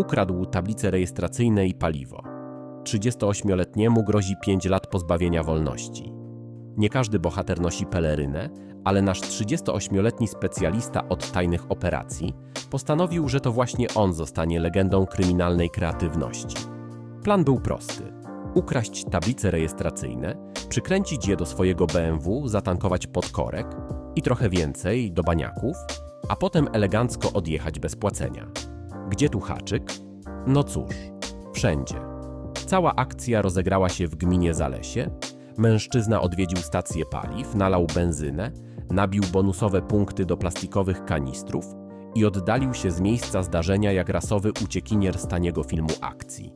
ukradł tablice rejestracyjne i paliwo. 38-letniemu grozi 5 lat pozbawienia wolności. Nie każdy bohater nosi pelerynę, ale nasz 38-letni specjalista od tajnych operacji postanowił, że to właśnie on zostanie legendą kryminalnej kreatywności. Plan był prosty: ukraść tablice rejestracyjne, przykręcić je do swojego BMW, zatankować pod korek i trochę więcej do baniaków, a potem elegancko odjechać bez płacenia. Gdzie tu haczyk? No cóż, wszędzie. Cała akcja rozegrała się w gminie Zalesie. Mężczyzna odwiedził stację paliw, nalał benzynę, nabił bonusowe punkty do plastikowych kanistrów i oddalił się z miejsca zdarzenia jak rasowy uciekinier z taniego filmu akcji.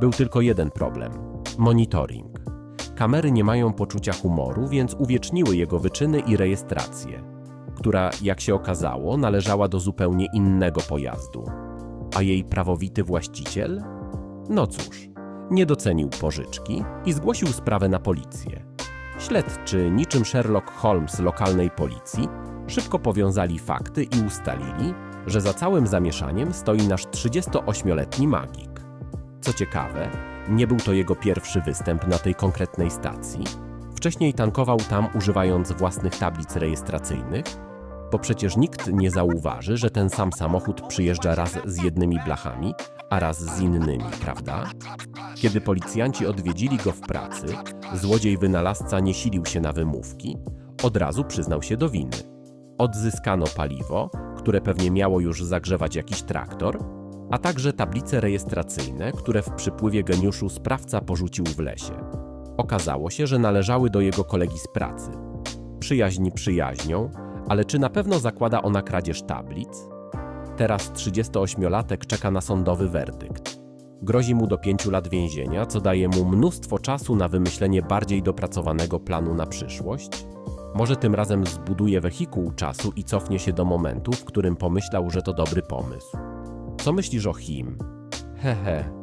Był tylko jeden problem monitoring. Kamery nie mają poczucia humoru, więc uwieczniły jego wyczyny i rejestrację, która, jak się okazało, należała do zupełnie innego pojazdu. A jej prawowity właściciel? No cóż, nie docenił pożyczki i zgłosił sprawę na policję. Śledczy, niczym Sherlock Holmes lokalnej policji, szybko powiązali fakty i ustalili, że za całym zamieszaniem stoi nasz 38-letni magik. Co ciekawe, nie był to jego pierwszy występ na tej konkretnej stacji. Wcześniej tankował tam używając własnych tablic rejestracyjnych, bo przecież nikt nie zauważy, że ten sam samochód przyjeżdża raz z jednymi blachami, a raz z innymi, prawda? Kiedy policjanci odwiedzili go w pracy, złodziej wynalazca nie silił się na wymówki, od razu przyznał się do winy. Odzyskano paliwo, które pewnie miało już zagrzewać jakiś traktor, a także tablice rejestracyjne, które w przypływie geniuszu sprawca porzucił w lesie. Okazało się, że należały do jego kolegi z pracy. Przyjaźń przyjaźnią, ale czy na pewno zakłada ona kradzież tablic? Teraz 38-latek czeka na sądowy werdykt. Grozi mu do 5 lat więzienia, co daje mu mnóstwo czasu na wymyślenie bardziej dopracowanego planu na przyszłość. Może tym razem zbuduje wehikuł czasu i cofnie się do momentu, w którym pomyślał, że to dobry pomysł. Co myślisz o Him? Hehe,